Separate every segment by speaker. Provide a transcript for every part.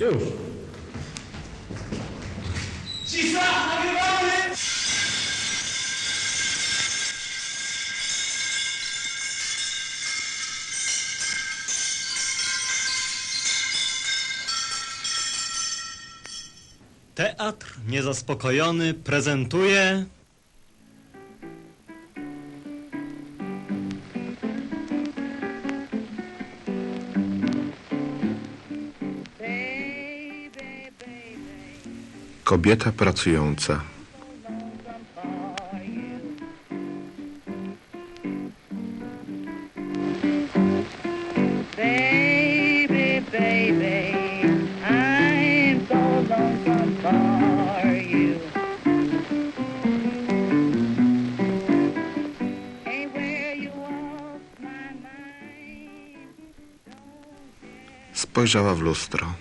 Speaker 1: Już.
Speaker 2: Cisza, nagrywamy!
Speaker 1: Teatr niezaspokojony prezentuje
Speaker 3: my mind.
Speaker 4: Spojrzała w lustro.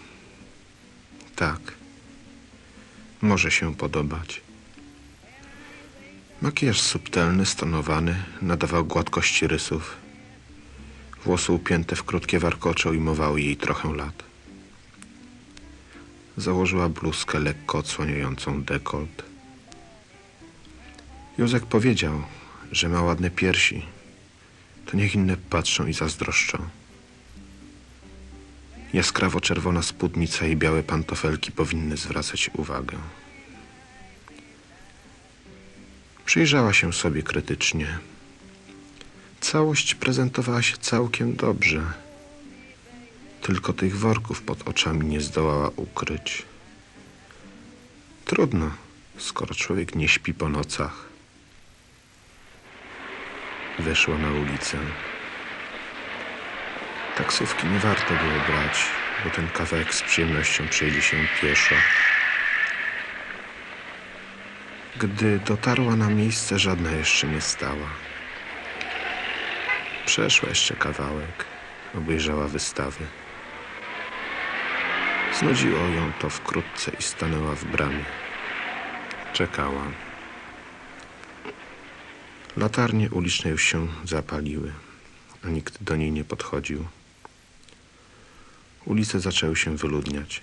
Speaker 4: Tak. Może się podobać. Makijaż subtelny, stonowany, nadawał gładkości rysów. Włosy upięte w krótkie warkocze ujmowały jej trochę lat. Założyła bluzkę lekko odsłaniającą dekolt. Józek powiedział, że ma ładne piersi. To niech inne patrzą i zazdroszczą. Jaskrawo czerwona spódnica i białe pantofelki powinny zwracać uwagę. Przyjrzała się sobie krytycznie. Całość prezentowała się całkiem dobrze. Tylko tych worków pod oczami nie zdołała ukryć. Trudno, skoro człowiek nie śpi po nocach. Wyszła na ulicę. Taksówki nie warto było brać, bo ten kawałek z przyjemnością przejdzie się pieszo. Gdy dotarła na miejsce, żadna jeszcze nie stała. Przeszła jeszcze kawałek, obejrzała wystawy. Znudziło ją to wkrótce i stanęła w bramie. Czekała. Latarnie uliczne już się zapaliły, nikt do niej nie podchodził. Ulice zaczęły się wyludniać.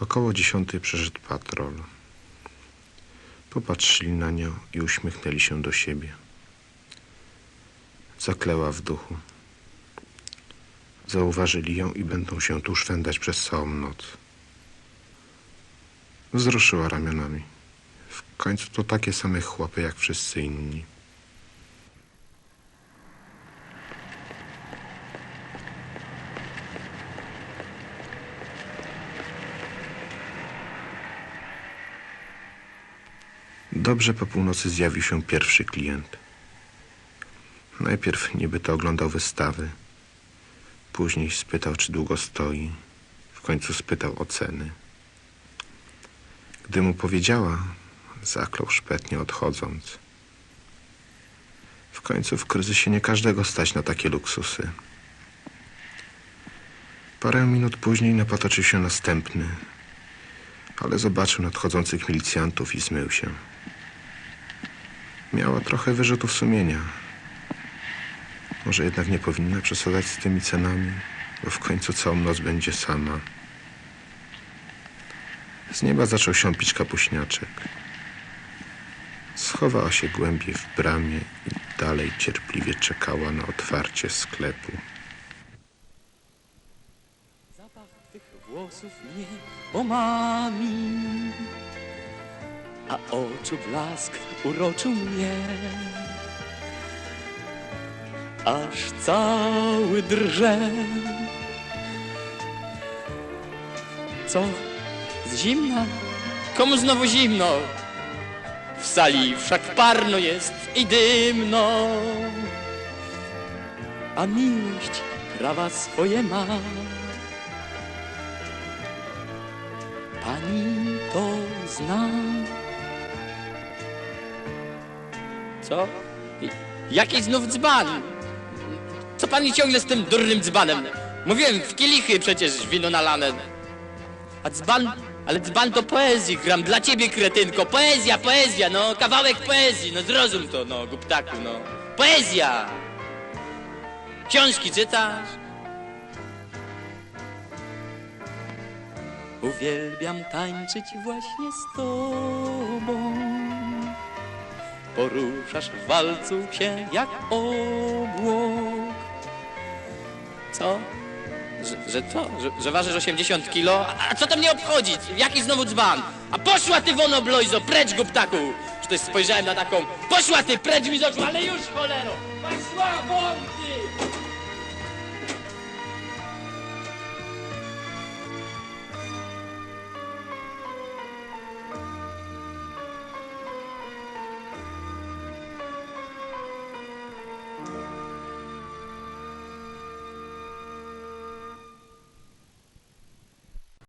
Speaker 4: Około dziesiątej przyszedł patrol. Popatrzyli na nią i uśmiechnęli się do siebie. Zakleła w duchu. Zauważyli ją i będą się tu szwendać przez całą noc. Wzruszyła ramionami. W końcu to takie same chłopy jak wszyscy inni. Dobrze po północy zjawił się pierwszy klient. Najpierw niby to oglądał wystawy. Później spytał, czy długo stoi. W końcu spytał o ceny. Gdy mu powiedziała, zaklął szpetnie odchodząc. W końcu w kryzysie nie każdego stać na takie luksusy. Parę minut później napatoczył się następny, ale zobaczył nadchodzących milicjantów i zmył się. Miała trochę wyrzutów sumienia. Może jednak nie powinna przesadzać z tymi cenami, bo w końcu całą noc będzie sama. Z nieba zaczął siąpić kapuśniaczek. Schowała się głębiej w bramie i dalej cierpliwie czekała na otwarcie sklepu.
Speaker 5: Zapach twych włosów mnie omami, a oczu blask uroczył mnie. Aż cały drże. Co? Z zimna? Komu znowu zimno? W sali wszak parno jest i dymno. A miłość prawa swoje ma. Pani to zna. Co? Jaki znów dzban? Co pani ciągle z tym durnym dzbanem? Mówiłem, w kielichy przecież wino nalane. A dzban? Ale dzban to poezji gram dla ciebie, kretynko. Poezja, poezja, no. Kawałek poezji, no zrozum to, no, guptaku, no. Poezja! Książki czytasz?
Speaker 6: Uwielbiam tańczyć właśnie z tobą. Poruszasz w walcu się jak obłok. Co? Że, że co? Że, że ważysz 80 kilo? A, a co to mnie obchodzi? Jaki znowu dzban? A poszła ty wono blojzo, precz go ptaku! Że też spojrzałem na taką, poszła ty, precz mi z oczu, ale już cholero! Poszła won!